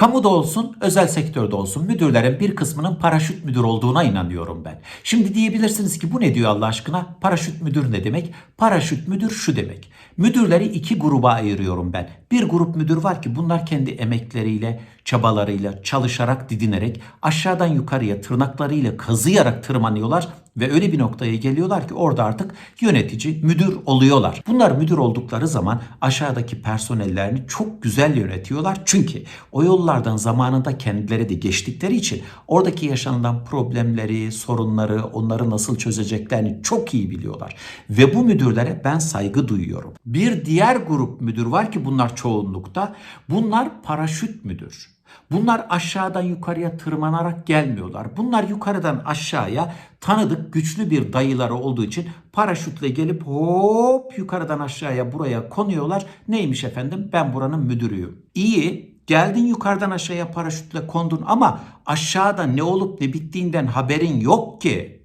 Kamuda olsun, özel sektörde olsun müdürlerin bir kısmının paraşüt müdür olduğuna inanıyorum ben. Şimdi diyebilirsiniz ki bu ne diyor Allah aşkına? Paraşüt müdür ne demek? Paraşüt müdür şu demek. Müdürleri iki gruba ayırıyorum ben. Bir grup müdür var ki bunlar kendi emekleriyle, çabalarıyla, çalışarak, didinerek aşağıdan yukarıya tırnaklarıyla kazıyarak tırmanıyorlar ve öyle bir noktaya geliyorlar ki orada artık yönetici, müdür oluyorlar. Bunlar müdür oldukları zaman aşağıdaki personellerini çok güzel yönetiyorlar. Çünkü o yollardan zamanında kendileri de geçtikleri için oradaki yaşanılan problemleri, sorunları, onları nasıl çözeceklerini çok iyi biliyorlar. Ve bu müdürlere ben saygı duyuyorum. Bir diğer grup müdür var ki bunlar çoğunlukta. Bunlar paraşüt müdür. Bunlar aşağıdan yukarıya tırmanarak gelmiyorlar. Bunlar yukarıdan aşağıya tanıdık güçlü bir dayıları olduğu için paraşütle gelip hop yukarıdan aşağıya buraya konuyorlar. Neymiş efendim? Ben buranın müdürüyüm. İyi. Geldin yukarıdan aşağıya paraşütle kondun ama aşağıda ne olup ne bittiğinden haberin yok ki.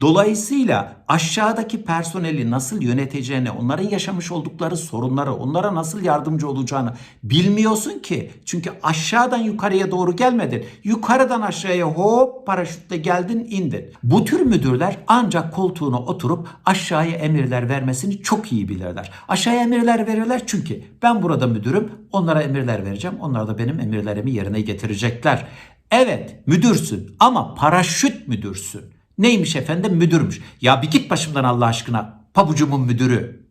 Dolayısıyla aşağıdaki personeli nasıl yöneteceğini, onların yaşamış oldukları sorunları, onlara nasıl yardımcı olacağını bilmiyorsun ki. Çünkü aşağıdan yukarıya doğru gelmedin. Yukarıdan aşağıya hop paraşütle geldin, indin. Bu tür müdürler ancak koltuğuna oturup aşağıya emirler vermesini çok iyi bilirler. Aşağıya emirler verirler çünkü ben burada müdürüm, onlara emirler vereceğim. Onlar da benim emirlerimi yerine getirecekler. Evet, müdürsün ama paraşüt müdürsün. Neymiş efendim? Müdürmüş. Ya bir git başımdan Allah aşkına. Pabucumun müdürü.